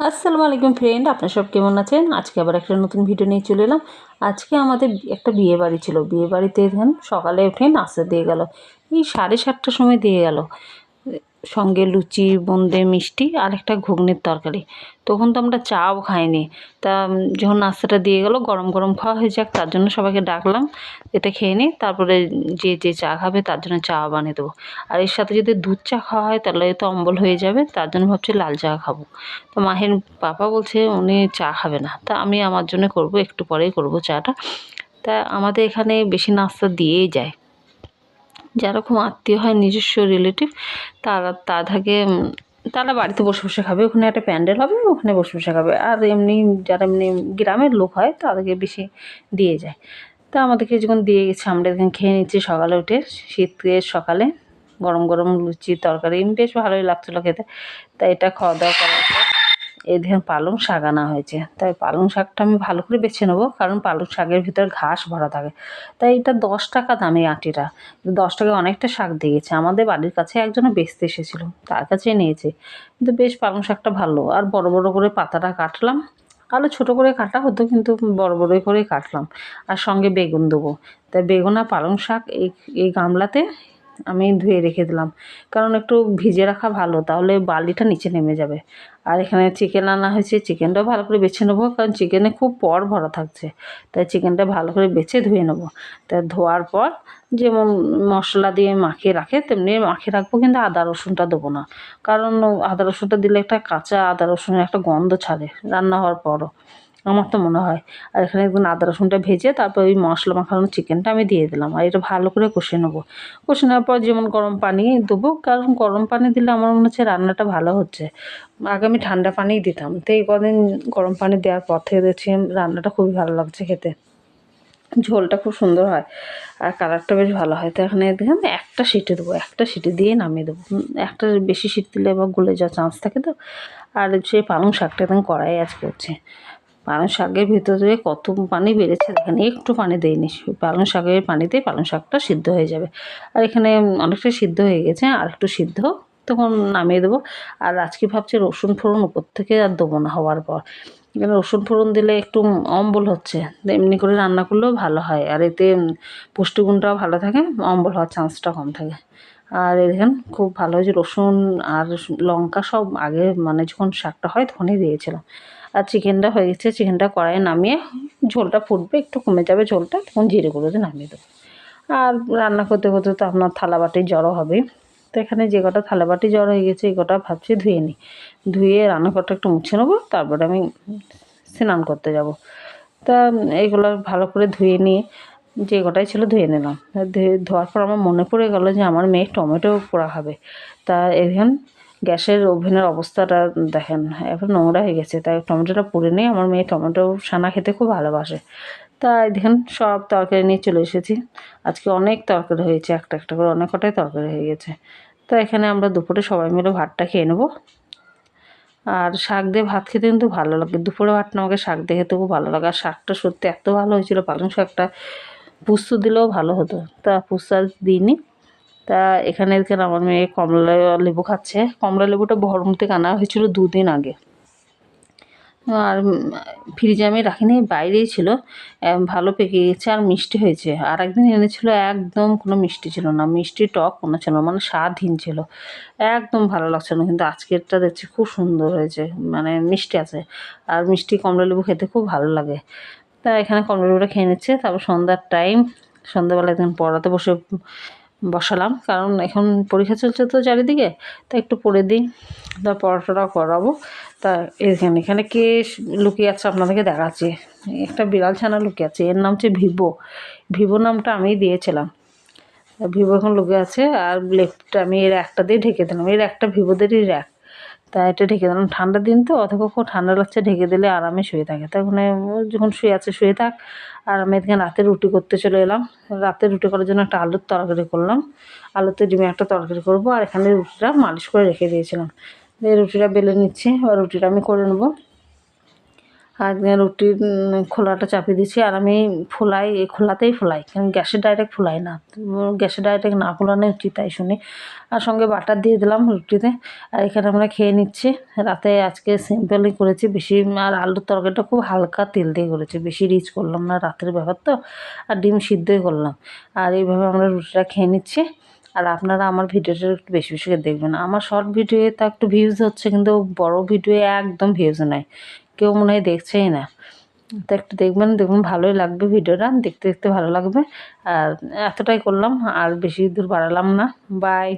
আসসালামু আলাইকুম ফ্রেন্ড আপনার সব কেমন আছেন? আজকে আবার একটা নতুন ভিডিও নিয়ে চলে এলাম। আজকে আমাদের একটা বিয়ে বাড়ি ছিল। বিয়ে বাড়িতে সকালে উঠে নাস্তা দিয়ে গেল। এই সাড়ে সাতটার সময় দিয়ে গেল। সঙ্গে লুচি বোঁদে মিষ্টি আর একটা ঘুগনির তরকারি। তখন তো আমরা চাও খাইনি। তা যখন নাস্তাটা দিয়ে গেল, গরম গরম খাওয়া হয়ে যাক, তার জন্য সবাইকে ডাকলাম, এটা খেয়ে নিই তারপরে যে যে চা খাবে, তার জন্য চা বানিয়ে দেবো। আর এর সাথে যদি দুধ চা খাওয়া হয়, তাহলে তো অম্বল হয়ে যাবে, তার জন্য ভাবছি লাল চা খাব। তো মাহির পাপা বলছে, উনি চা খাবে না। তা আমি আমার জন্য করব, একটু পরেই করব চাটা। তা আমাদের এখানে বেশি নাস্তা দিয়েই যায়। যেরকম আত্মীয় হয় নিজস্ব রিলেটিভ তারা তাদেরকে উম, তারা বাড়িতে বসে বসে খাবে। ওখানে একটা প্যান্ডেল হবে ওখানে বসে বসে খাবে। আর এমনি যারা এমনি গ্রামের লোক হয় তাদেরকে বেশি দিয়ে যায়। তা আমাদেরকে যখন দিয়ে গেছে আমরা এখানে খেয়ে নিচ্ছি সকালে উঠে শীতের সকালে গরম গরম লুচি তরকারি বেশ ভালোই লাগছিল খেতে। তাই এটা খাওয়া দাওয়া করার এই দেখুন পালং শাক আনা হয়েছে। তাই পালং শাকটা আমি ভালো করে বেছে নেব, কারণ পালং শাকের ভিতর ঘাস ভরা থাকে। তাই এটা দশ টাকা দামে আটিটা। দশ টাকায় অনেকটা শাক দিয়েছে। আমাদের বাড়ির কাছে একজনে বেচতে এসেছিল, তার কাছেই নিয়েছে। কিন্তু বেশ পালং শাকটা ভালো। আর বড় বড় করে পাতাটা কাটলাম। আলু ছোটো করে কাটা হতো, কিন্তু বড় বড় করেই কাটলাম। আর সঙ্গে বেগুন দেবো। তাই বেগুন আর পালং শাক এই এই গামলাতে আমি ধুয়ে রেখে দিলাম। কারণ একটু ভিজে রাখা ভালো, তাহলে বালিটা নিচে নেমে যাবে। আর এখানে চিকেন আনা হয়েছে চিকেনটাও ভালো করে বেছে নেব, কারণ চিকেনে খুব পর ভরা থাকছে। তাই চিকেনটা ভালো করে বেছে ধুয়ে নেব। তা ধোয়ার পর যেমন মশলা দিয়ে মাখিয়ে রাখে, তেমনি মাখিয়ে রাখব, কিন্তু আদা রসুনটা দেবো না। কারণ আদা রসুনটা দিলে একটা কাঁচা আদা রসুনের একটা গন্ধ ছাড়ে রান্না হওয়ার পরও। আমার তো মনে হয়। আর এখানে একদম আদা রসুনটা ভেজে তারপর ওই মশলা মাখানো চিকেনটা আমি দিয়ে দিলাম। আর এটা ভালো করে কষে নেব। কষে নেওয়ার পর যেমন গরম পানি দেবো, কারণ গরম পানি দিলে আমার মনে হচ্ছে রান্নাটা ভালো হচ্ছে। আগে আমি ঠান্ডা পানিই দিতাম। তো এই কদিন গরম পানি দেওয়ার পর থেকে দেখছি রান্নাটা খুবই ভালো লাগছে খেতে। ঝোলটা খুব সুন্দর হয় আর কালারটা বেশ ভালো হয়। তো এখানে দেখলাম একটা সিটি দেবো, একটা সিটি দিয়ে নামিয়ে দেবো। একটা বেশি সিট দিলে বা গলে যাওয়ার চান্স থাকে তো। আর সেই পালং শাকটা একদম কড়াই আজ করছে। পালং শাকের ভিতরে কত পানি বেড়েছে দেখেন, একটু পানি দেয়নি। পালং শাকের পানিতে পালং শাকটা সিদ্ধ হয়ে যাবে। আর এখানে অনেকটা সিদ্ধ হয়ে গেছে, আর একটু সিদ্ধ। তখন নামিয়ে দেবো। আর আজকে ভাবছি রসুন ফোড়ন উপর থেকে আর দেবো না হওয়ার পর। এখানে রসুন ফোড়ন দিলে একটু অম্বল হচ্ছে এমনি করে রান্না করলেও ভালো হয়। আর এতে পুষ্টিগুণটাও ভালো থাকে, অম্বল হওয়ার চান্সটা কম থাকে। আর দেখেন, খুব ভালো হয়েছে রসুন আর লঙ্কা সব আগে মানে যখন শাকটা হয় তখনই দিয়েছিলাম। আর চিকেনটা হয়ে গেছে, চিকেনটা কড়াইয়ে নামিয়ে ঝোলটা ফুটবে, একটু কমে যাবে ঝোলটা, তখন জিরে গুঁড়োতে নামিয়ে দেবো। আর রান্না করতে করতে তো আপনার থালা বাটি জড়ো হবে তো এখানে যে কটা থালা বাটি জড়ো হয়ে গেছে, এই কটা ভাবছি ধুয়ে নিই। ধুয়ে রান্নাঘরটা একটু মুছে নেব, তারপরে আমি স্নান করতে যাব। তা এইগুলো ভালো করে ধুয়ে নিয়ে যে কটাই ছিল ধুয়ে নিলাম। ধুয়ে, ধোয়ার পর আমার মনে পড়ে গেল যে আমার মেয়ে টমেটো পোড়া হবে তা এখন গ্যাসের ওভেনের অবস্থাটা দেখেন এখন নোংরা হয়ে গেছে, তাই টমেটোটা পুড়ে নিয়ে আমার মেয়ে টমেটো সানা খেতে খুব ভালোবাসে। তাই দেখেন, সব তরকারি নিয়ে চলে এসেছি। আজকে অনেক তরকারি হয়েছে, একটা একটা করে, অনেক কটাই তরকারি হয়ে গেছে। তো এখানে আমরা দুপুরে সবাই মিলে ভাতটা খেয়ে নেব। আর শাক দিয়ে ভাত খেতে কিন্তু ভালো লাগে। দুপুরে ভাতটা আমাকে শাক দিয়ে খেতে খুব ভালো লাগে। আর শাকটা সত্যি এত ভালো হয়েছিল, পালং শাকটা পুস্ত দিলেও ভালো হতো। তা পুস্ত দিইনি। তা এখানে এখানে আমার মেয়ে কমলা লেবু খাচ্ছে। কমলা লেবুটা বহরম থেকে আনা হয়েছিল দুদিন আগে। আর ফ্রিজে আমি রাখিনি, বাইরেই ছিল। ভালো পেকে গেছে আর মিষ্টি হয়েছে। আর একদিন এনেছিল, একদম কোনো মিষ্টি ছিল না। মিষ্টি টক কোনো ছিল মানে স্বাদহীন ছিল। একদম ভালো লাগছে না, কিন্তু আজকেরটা দেখছি খুব সুন্দর হয়েছে মানে মিষ্টি আছে। আর মিষ্টি কমলা লেবু খেতে খুব ভালো লাগে। তা এখানে কমলা লেবুটা খেয়ে নিচ্ছে, তারপর সন্ধ্যার টাইম সন্ধ্যাবেলা একদিন পড়াতে বসে বসালাম। কারণ এখন পরীক্ষা চলছে তো চারিদিকে, তা একটু পড়ে দিই তা পড়াশোনা করাবো। তা এখানে এখানে কে লুকিয়ে আছে আপনাদেরকে দেখাচ্ছি। একটা বিড়াল ছানা লুকিয়ে আছে, এর নাম হচ্ছে ভিভো। ভিভো নামটা আমি দিয়েছিলাম। ভিভো এখন লুকিয়ে আছে, আর লেফটটা আমি এর একটা দিয়ে ঢেকে দিলাম। এর একটা ভিভোদেরই র্যাক তা এটা ঢেকে দিলাম। ঠান্ডার দিন তো, অথবা খুব ঠান্ডা লাগছে, ঢেকে দিলে আরামে শুয়ে থাকে। তখন যখন শুয়ে আছে, শুয়ে থাক। আর আমি এদিকে রাতে রুটি করতে চলে এলাম। রাতে রুটি করার জন্য একটা আলুর তরকারি করলাম। আলুতে ডিমে একটা তরকারি করব। আর এখানে রুটিটা মালিশ করে রেখে দিয়েছিলাম। দিয়ে রুটিটা বেলে নিচ্ছি। আর রুটিটা আমি করে নেব। আর রুটির খোলাটা চাপিয়ে দিচ্ছি আর আমি ফোলাই খোলাতেই ফোলাই, কারণ গ্যাসে ডাইরেক্ট ফোলাই না। গ্যাসে ডাইরেক্ট না ফোলানো উচিত তাই শুনি। আর সঙ্গে বাটার দিয়ে দিলাম রুটিতে। আর এখানে আমরা খেয়ে নিচ্ছি। রাতে আজকে সিম্পলই করেছি, বেশি আর আলুর তরকারিটা খুব হালকা তেল দিয়ে করেছি। বেশি রিচ করলাম না রাতের ব্যাপার তো। আর ডিম সিদ্ধই করলাম। আর এইভাবে আমরা রুটিটা খেয়ে নিচ্ছি। আর আপনারা আমার ভিডিওটা একটু বেশি বেশি করে দেখবেন। আমার শর্ট ভিডিওয়ে তো একটু ভিউজ হচ্ছে, কিন্তু বড় ভিডিওয়ে একদম ভিউজ নাই কেউ মনে হয় দেখছেই না। তো একটু দেখবেন, দেখুন, ভালোই লাগবে ভিডিওটা, দেখতে দেখতে ভালো লাগবে। আর এতটাই করলাম, আর বেশি দূর বাড়ালাম না। বাই